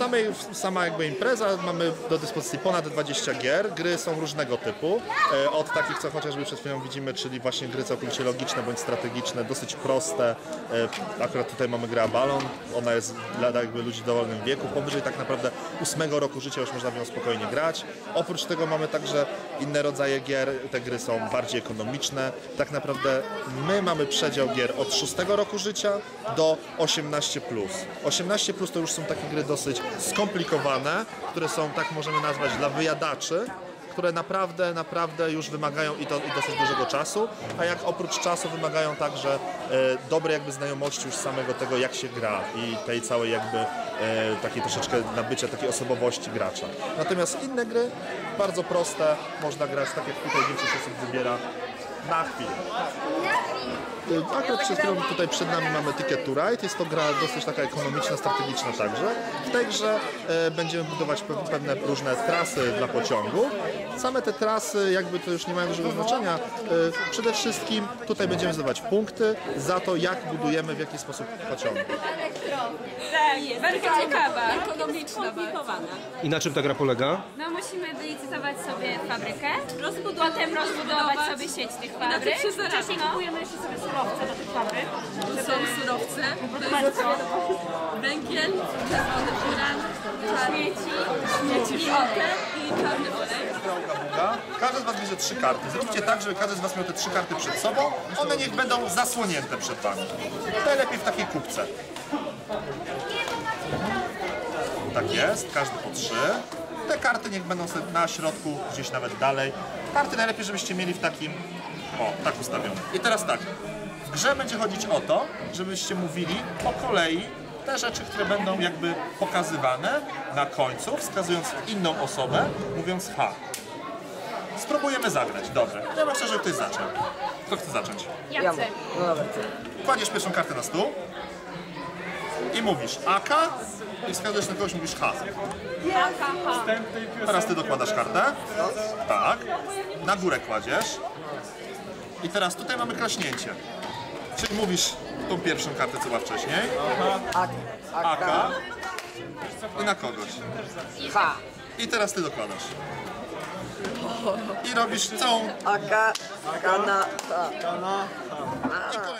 samej, sama jakby impreza mamy do dyspozycji ponad 20 gier. Gry są różnego typu. E, Od takich, co chociażby przed chwilą widzimy, czyli właśnie gry całkowicie logiczne bądź strategiczne, dosyć proste. E, Akurat tutaj mamy grę Balon. Ona jest dla jakby ludzi w dowolnym wieku. Powyżej tak naprawdę ósmego roku życia już można w nią spokojnie grać. Oprócz tego mamy także inne rodzaje gier. Te gry są bardziej ekonomiczne. Tak naprawdę my mamy przedział gier od 6 roku życia do 18+. 18+, plus to już są takie gry dosyć skomplikowane, które są, tak możemy nazwać, dla wyjadaczy, które naprawdę, naprawdę już wymagają i, to, i dosyć dużego czasu, a jak oprócz czasu wymagają także e, dobrej jakby znajomości już samego tego, jak się gra i tej całej jakby e, takiej troszeczkę nabycia takiej osobowości gracza. Natomiast inne gry, bardzo proste, można grać tak jak tutaj większość osób wybiera na chwilę. Y, Akurat tutaj przed nami mamy Ticket to Ride. Jest to gra dosyć taka ekonomiczna, strategiczna także. W tej grze e, będziemy budować pe- pewne różne trasy dla pociągu. Same te trasy jakby to już nie mają dużego znaczenia. E, Przede wszystkim tutaj będziemy zdobywać punkty za to, jak budujemy, w jaki sposób pociągi. Tak, bardzo ciekawa. Ekonomiczna bardzo. I na czym ta gra polega? No musimy wylicytować sobie fabrykę, potem rozbudować sobie sieć tych fabryk. Wcześniej kupujemy jeszcze sobie surowce do tych fabryk. są surowce, to jest węgiel, czerwony uran, Śmieci. śmieci żółte i czarny olej. Każdy z Was bierze trzy karty. Zróbcie tak, żeby każdy z Was miał te trzy karty przed sobą. One niech będą zasłonięte przed Wami. Najlepiej w takiej kubce. Tak jest, każdy po trzy. Te karty niech będą sobie na środku, gdzieś nawet dalej. Karty najlepiej, żebyście mieli w takim, o, tak ustawione. I teraz tak, w grze będzie chodzić o to, żebyście mówili po kolei te rzeczy, które będą jakby pokazywane na końcu, wskazując inną osobę, mówiąc ha. Spróbujemy zagrać, dobrze. Ja chciał, żeby ktoś zaczął. Kto chce zacząć? Ja chcę. Kładziesz pierwszą kartę na stół i mówisz AK i wskazujesz na kogoś, mówisz H. Teraz ty dokładasz kartę. Tak. Na górę kładziesz. I teraz tutaj mamy klaśnięcie. Czyli mówisz tą pierwszą kartę, co była wcześniej. AK. I na kogoś. H. I teraz ty dokładasz. I robisz całą Aka. Kana. Ta. i kolejną.